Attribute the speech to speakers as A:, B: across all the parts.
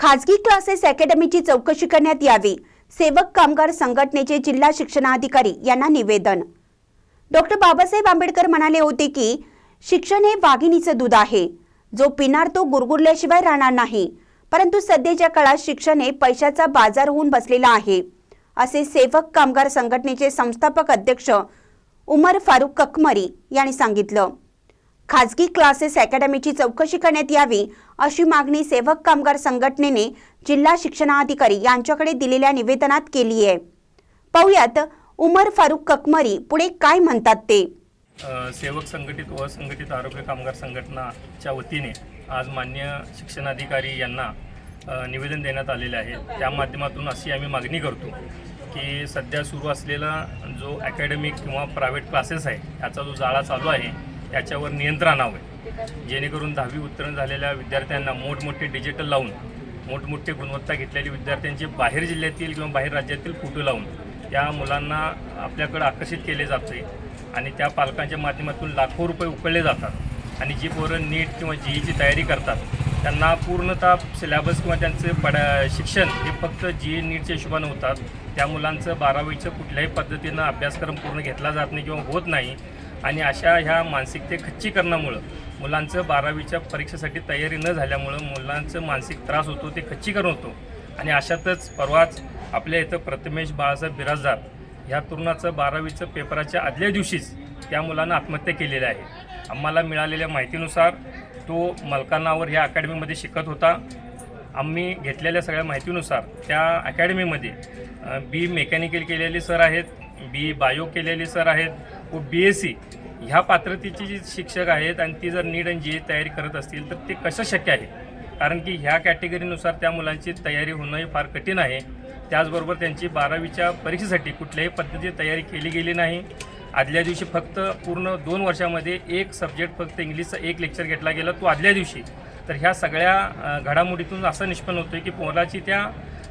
A: खाजगी क्लासेस अकॅडमीची चौकशी करण्यात यावी. सेवक कामगार संघटनेचे जिल्हा शिक्षणाधिकारी यांना निवेदन. डॉक्टर बाबासाहेब आंबेडकर म्हणाले होते की शिक्षण हे वाघिणीचं दूध आहे. जो पिणार तो गुरगुरल्याशिवाय राहणार नाही. परंतु सध्याच्या काळात शिक्षण हे पैशाचा बाजार होऊन बसलेला आहे. असे सेवक कामगार संघटनेचे संस्थापक अध्यक्ष उमर फारूक ककमरी यांनी सांगितलं. खाजगी क्लासेस अकॅडमीची चौकशी करण्यात यावी अशी मागणी सेवक कामगार संघटनेने जिल्हा शिक्षणाधिकारी यांच्याकडे दिलेल्या निवेदनात केली आहे. पाहुयात उमर फारुख ककमरी पुढे काय म्हणतात ते?
B: सेवक संघटित व संघटित आरोग्य कामगार संघटनाच्या वतीने आज मान्य शिक्षणाधिकारी यांना निवेदन देण्यात आलेले आहे. त्या माध्यमातून अशी आम्ही मागणी करतो की सध्या सुरू असलेला जो अकॅडमिक किंवा प्रायव्हेट क्लासेस आहे याचा जो जाळा चालू आहे याच्यावर नियंत्रण हवं जेणेकरून दहावी उत्तीर्ण झालेल्या विद्यार्थ्यांना मोठमोठे डिजिटल लावून मोठमोठे गुणवत्ता घेतलेली विद्यार्थ्यांचे बाहेर जिल्ह्यातील किंवा बाहेर राज्यातील फोटो लावून या मुलांना आपल्याकडे आकर्षित केले जाते आणि त्या पालकांच्या माध्यमातून लाखो रुपये उकळले जातात. आणि जी पोरं नीट किंवा जीईची तयारी करतात त्यांना पूर्णतः सिलेबस किंवा त्यांचे पडा शिक्षण हे फक्त जी ई नीटच्या हिशोबानं होतात. त्या मुलांचं बारावीचं कुठल्याही पद्धतीनं अभ्यासक्रम पूर्ण घेतला जात नाही किंवा होत नाही. आणि अशा ह्या मानसिकते खच्चीकरणामुळं मुलांचं बारावीच्या परीक्षेसाठी तयारी न झाल्यामुळं मुलांचं मानसिक त्रास होतो ते खच्चीकरण होतो. आणि अशातच परवाच आपल्या इथं प्रथमेश बाळासाहेब बिराजदार ह्या तरुणाचं बारावीचं पेपराच्या आदल्या दिवशीच त्या मुलानं आत्महत्या केलेली आहे. आम्हाला मिळालेल्या माहितीनुसार तो मलकानावर ह्या अकॅडमीमध्ये शिकत होता. आम्ही घेतलेल्या सगळ्या माहितीनुसार त्या अकॅडमीमध्ये बी मेकॅनिकल केलेले सर आहेत बी बायो केलेले सर आहेत व बी एस सी ह्या पात्रतेची जी शिक्षक आहेत आणि ती जर नीट आणि जी तयारी करत असतील तर ते कसं शक्य आहे? कारण की ह्या कॅटेगरीनुसार त्या मुलांची तयारी होणंही फार कठीण आहे. त्याचबरोबर त्यांची बारावीच्या परीक्षेसाठी कुठल्याही पद्धतीची तयारी केली गेली नाही. आदल्या दिवशी फक्त पूर्ण दोन वर्षामध्ये एक सब्जेक्ट फक्त इंग्लिशचा एक लेक्चर घेतला गेला तो आदल्या दिवशी. तर ह्या सगळ्या घडामोडीतून असं निष्पन्न होतं की पोलाची त्या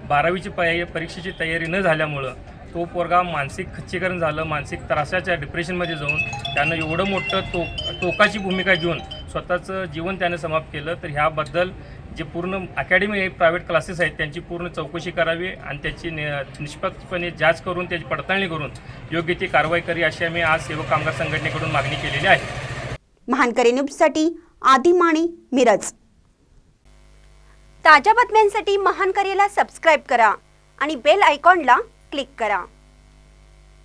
B: बारावीची पय परीक्षेची तयारी न झाल्यामुळं तो पोरगा मानसिक खच्चीकरण झालं मानसिक त्रासाच्या डिप्रेशनमध्ये जाऊन त्यानं एवढं मोठं तो टोकाची भूमिका घेऊन स्वतःचं जीवन त्यानं समाप्त केलं तर ह्याबद्दल जे पूर्ण अकॅडमी प्रायव्हेट क्लासेस आहेत त्यांची पूर्ण चौकशी करावी आणि त्याची नि निष्पक्षपणे जाच करून त्याची पडताळणी करून योग्य ती कारवाई करी अशी आम्ही आज सेवक कामगार संघटनेकडून मागणी केलेली आहे.
A: महानकरी न्यूजसाठी आदी माणी मिरज. ताज्या बातम्यांसाठी महानकरीला सबस्क्राईब करा आणि बेल आयकॉनला क्लिक करा.